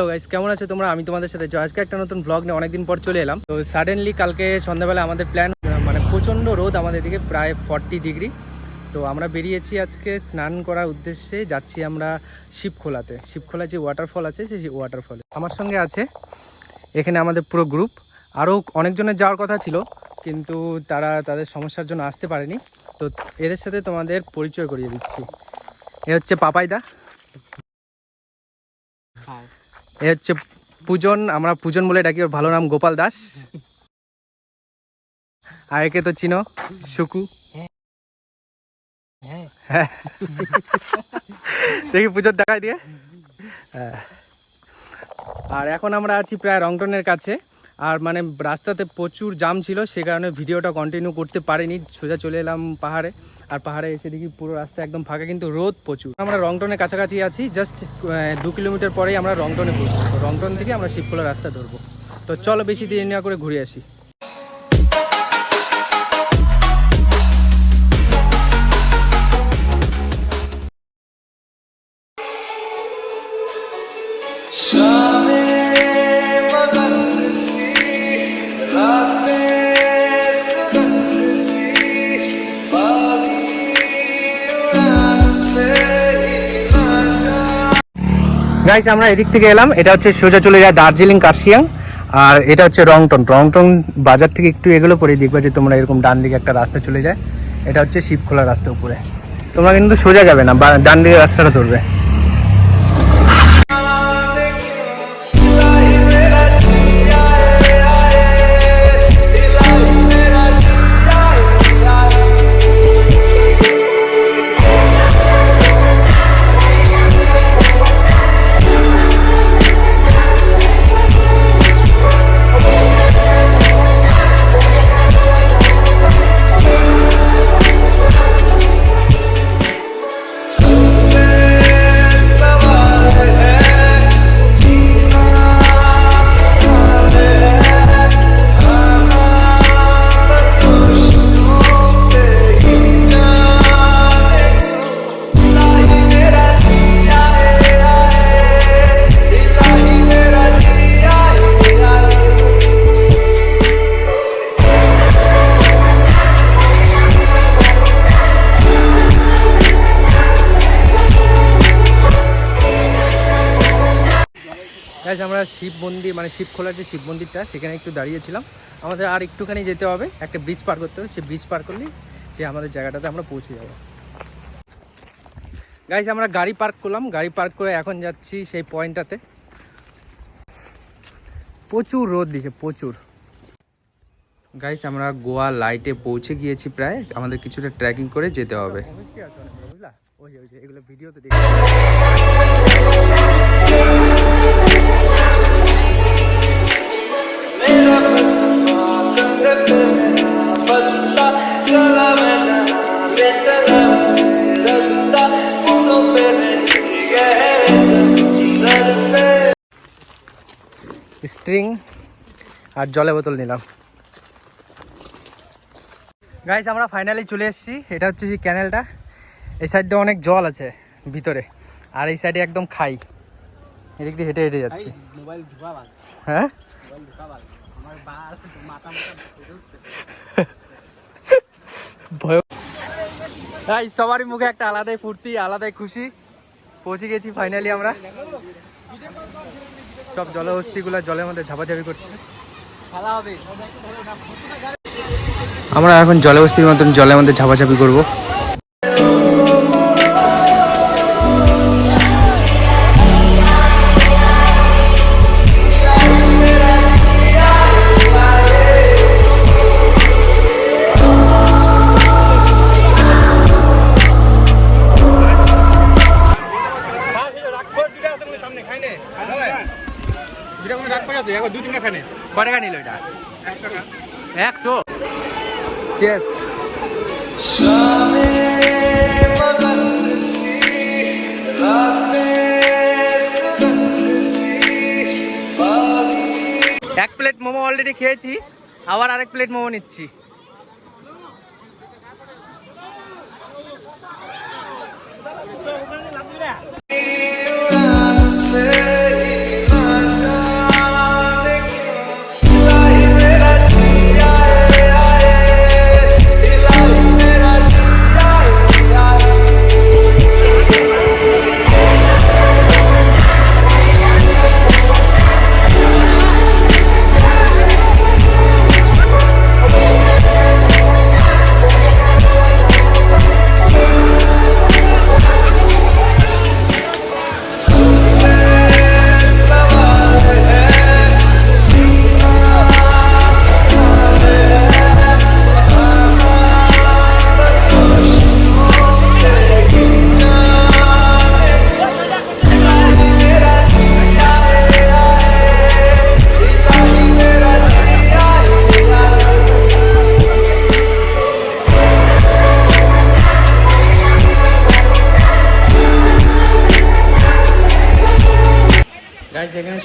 Hello guys কেমন আছো তোমরা? আমি তোমাদের সাথে। আজকে একটা নতুন ব্লগ নিয়ে অনেকদিন পর চলে এলাম। তো সাডেনলি কালকে সন্ধ্যাবেলা আমাদের প্ল্যান মানে প্রচণ্ড রোদ আমাদের দিকে, প্রায় ফর্টি ডিগ্রি তো আমরা বেরিয়েছি আজকে স্নান করার উদ্দেশ্যে, যাচ্ছি আমরা শিবখোলাতে। শিবখোলা যে ওয়াটারফল আছে, সেই ওয়াটারফলে আমার সঙ্গে আছে, এখানে আমাদের পুরো গ্রুপ আরও অনেকজনের যাওয়ার কথা ছিল, কিন্তু তারা তাদের সমস্যার জন্য আসতে পারেনি। তো এদের সাথে তোমাদের পরিচয় করিয়ে দিচ্ছি। এ হচ্ছে পাপাইদা। এ হচ্ছে পূজন, আমরা পূজন বলে ডাকি, ওর ভালো নাম গোপাল দাস। আর একে তো চিনো হ্যাঁ। দেখি পুজোর দেখাই দিয়ে। হ্যাঁ। আর এখন আমরা আছি প্রায় রংটনের কাছে। আর মানে রাস্তাতে প্রচুর জাম ছিল, সে কারণে ভিডিওটা কন্টিনিউ করতে পারিনি। সোজা চলে এলাম পাহাড়ে। আর পাহাড়ে এসে দেখি পুরো রাস্তা একদম ফাঁকা, কিন্তু রোদ প্রচুর। আমরা রংটনের কাছাকাছি আছি জাস্ট দু কিলোমিটার পরেই আমরা রংটনে পৌঁছবো। রংটন থেকে আমরা শিবখোলা রাস্তা ধরবো। তো চলো বেশি দেরি না করে ঘুরে আসি। গাইস আমরা এদিক থেকে এলাম। এটা হচ্ছে সোজা চলে যায় দার্জিলিং, কার্শিয়াং। আর এটা হচ্ছে রংটন। রংটন বাজার থেকে একটু এগুলো পরে দেখবা যে তোমরা এরকম ডান দিকে একটা রাস্তা চলে যায়। এটা হচ্ছে শিবখোলা রাস্তা উপরে। তোমরা কিন্তু সোজা যাবে না ডান দিকে রাস্তাটা ধরবে। গাইজ আমরা শিব মন্দির মানে শিবখোলার যে শিব মন্দিরটা সেখানে একটু দাঁড়িয়েছিলাম। আমাদের আর একটুখানি যেতে হবে একটা ব্রিজ পার করতে হবে। সে ব্রিজ পার করলে সে আমাদের জায়গাটাতে আমরা পৌঁছে যাব। গাইজ আমরা গাড়ি পার্ক করলাম। গাড়ি পার্ক করে এখন যাচ্ছি সেই পয়েন্টটাতে প্রচুর রোদ দিছে প্রচুর। গাইস আমরা গোয়া লাইটে পৌঁছে গিয়েছি প্রায়। আমাদের কিছুটা ট্রেকিং করে যেতে হবে। বুঝলা? ওই ওই এগুলো ভিডিওতে স্ট্রিং আর জলে বোতল নিলাম। গাইস আমরা ফাইনালি চলে এসেছি। এটা হচ্ছে যে ক্যানেলটা এই সাইডে অনেক জল আছে ভিতরে। আর এই সাইডে একদম খাই। এদিক দিয়ে হেঁটে হেঁটে যাচ্ছি। হ্যাঁ? সবারই মুখে একটা আলাদাই ফুর্তি আলাদাই খুশি। পৌঁছে গেছি ফাইনালি আমরা। সব জলহস্তিগুলো জলের মধ্যে ঝাপাঝাপি করছে। আমরা এখন জলহস্তির মতন জলের মধ্যে ঝাপাঝাপি করব। ক নিল এটা? একশো। চেস এক প্লেট মোমো অলরেডি খেয়েছি আবার আরেক প্লেট মোমো নিচ্ছি।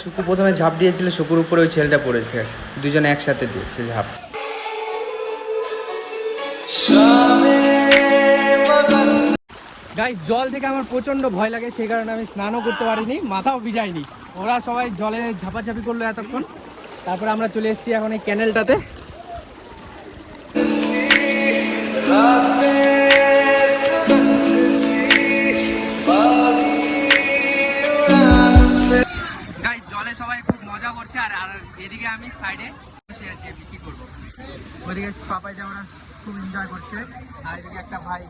সুকু প্রথমে ঝাঁপ দিয়েছিল সুকুর উপরে ওই ছেলেটা পড়েছে। দুজনে একসাথে দিয়েছে ঝাঁপ। গাইস জল থেকে আমার প্রচণ্ড ভয় লাগে, সেই কারণে আমি স্নানও করতে পারিনি, মাথাও ভিজাইনি। ওরা সবাই জলে ঝাপাঝাপি করল এতক্ষণ। তারপরে আমরা চলে এসেছি এখন এই ক্যানেলটাতে পাপাই খুব এনজয় করছে। আর এদিকে একটা ভাই।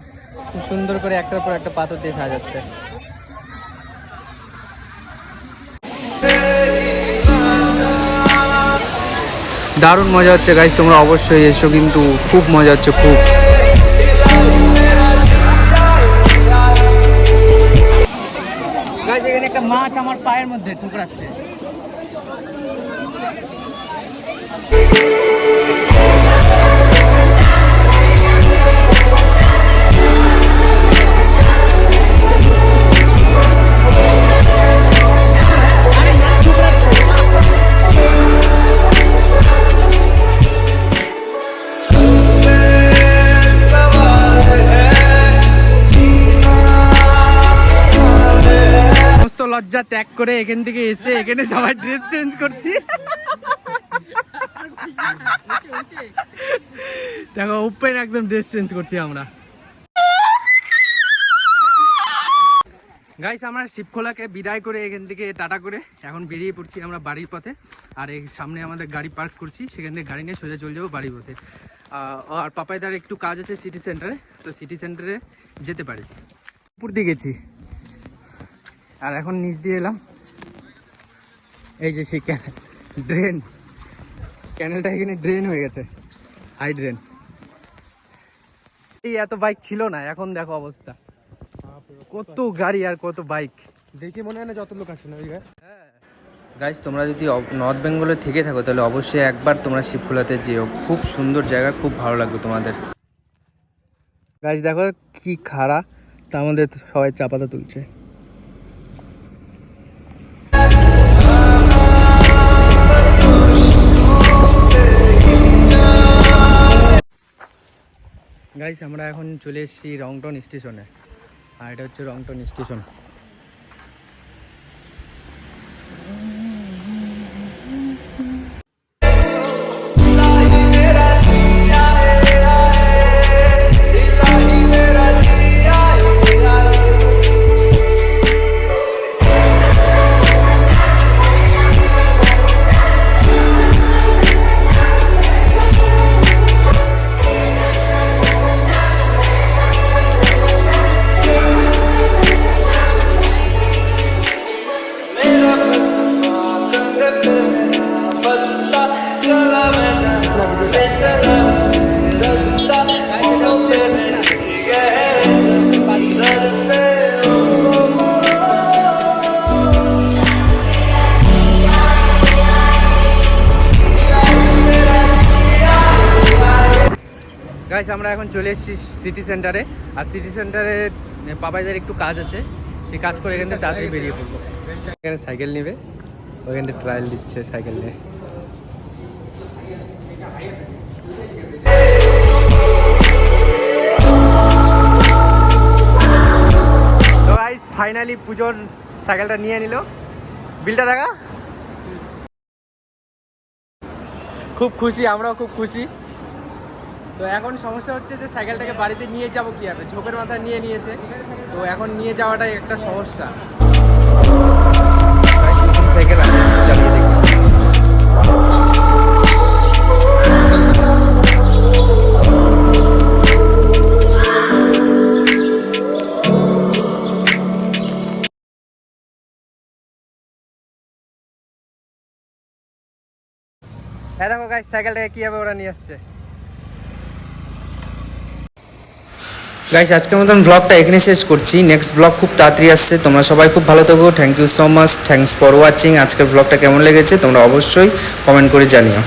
খুব সুন্দর করে একটার পর একটা পাথর দিয়ে সাজাচ্ছে। দারুণ মজা হচ্ছে গাইজ তোমরা অবশ্যই এসো কিন্তু খুব মজা হচ্ছে খুব। এখানে একটা মাছ আমার পায়ের মধ্যে ঠুকরাচ্ছে। লজ্জা ত্যাগ করে এখান থেকে এসে এখানে সবাই ড্রেস চেঞ্জ করছি। দেখো ওপেন একদম ড্রেস চেঞ্জ করছি আমরা। গাইস আমরা শিবখোলাকে বিদায় করে এখান থেকে টাটা করে এখন বেরিয়ে পড়ছি আমরা বাড়ির পথে। আর এই সামনে আমাদের গাড়ি পার্ক করছি, সেখান থেকে গাড়ি নিয়ে সোজা চলে যাব বাড়ির পথে। আর পাপাইদার একটু কাজ আছে সিটি সেন্টারে তো সিটি সেন্টারে যেতে পারি। উপর দিয়ে গেছি। আর এখন নিচ দিয়ে এলাম। এই যে সেই ড্রেন ক্যানেলটা এখানে ড্রেন হয়ে গেছে। হাই ড্রেন এই এত বাইক ছিল না এখন দেখো অবস্থা। কত গাড়ি আর কত বাইক দেখে মনে হয় না যত লোক আসে না ওই গায়ে গাইজ তোমরা যদি নর্থ বেঙ্গলে থেকে থাকো তাহলে অবশ্যই একবার তোমরা শিবখোলাতে যেও। খুব সুন্দর জায়গা খুব ভালো লাগবে তোমাদের। গাইজ দেখো কি খাড়া। তার মধ্যে সবাই চা পাতা তুলছে। গাইস আমরা এখন চলে এসেছি রংটন স্টেশনে। আর এটা হচ্ছে রংটন স্টেশন। গাইস আমরা এখন চলে এসেছি সিটি সেন্টারে আর সিটি সেন্টারে পাপাইদের একটু কাজ আছে। সেই কাজ করে এখান থেকে তাড়াতাড়ি বেরিয়ে পড়ব এখানে সাইকেল নেবে। ওখানে ট্রায়াল দিচ্ছে সাইকেল নিয়ে। তো ফাইনালি পুজোর সাইকেলটা নিয়ে নিল। বিলটা দেখা? খুব খুশি, আমরাও খুব খুশি। তো এখন সমস্যা হচ্ছে যে সাইকেলটাকে বাড়িতে নিয়ে যাব কীভাবে? ঝোপের মাথায় নিয়ে নিয়েছে। তো এখন নিয়ে যাওয়াটাই একটা সমস্যা। সাইকেল আমি চালিয়ে দেখছি। হ্যাঁ দেখো গাইস সাইকেলটাকে কীভাবে ওরা নিয়ে আসছে? গাইস আজকের মতন ব্লগটা এখানে শেষ করছি। নেক্সট ব্লগ খুব তাড়াতাড়ি আসছে। তোমরা সবাই খুব ভালো থাকো। Thank you so much thanks for watching আজকের ব্লগটা কেমন লেগেছে তোমরা অবশ্যই কমেন্ট করে জানিও।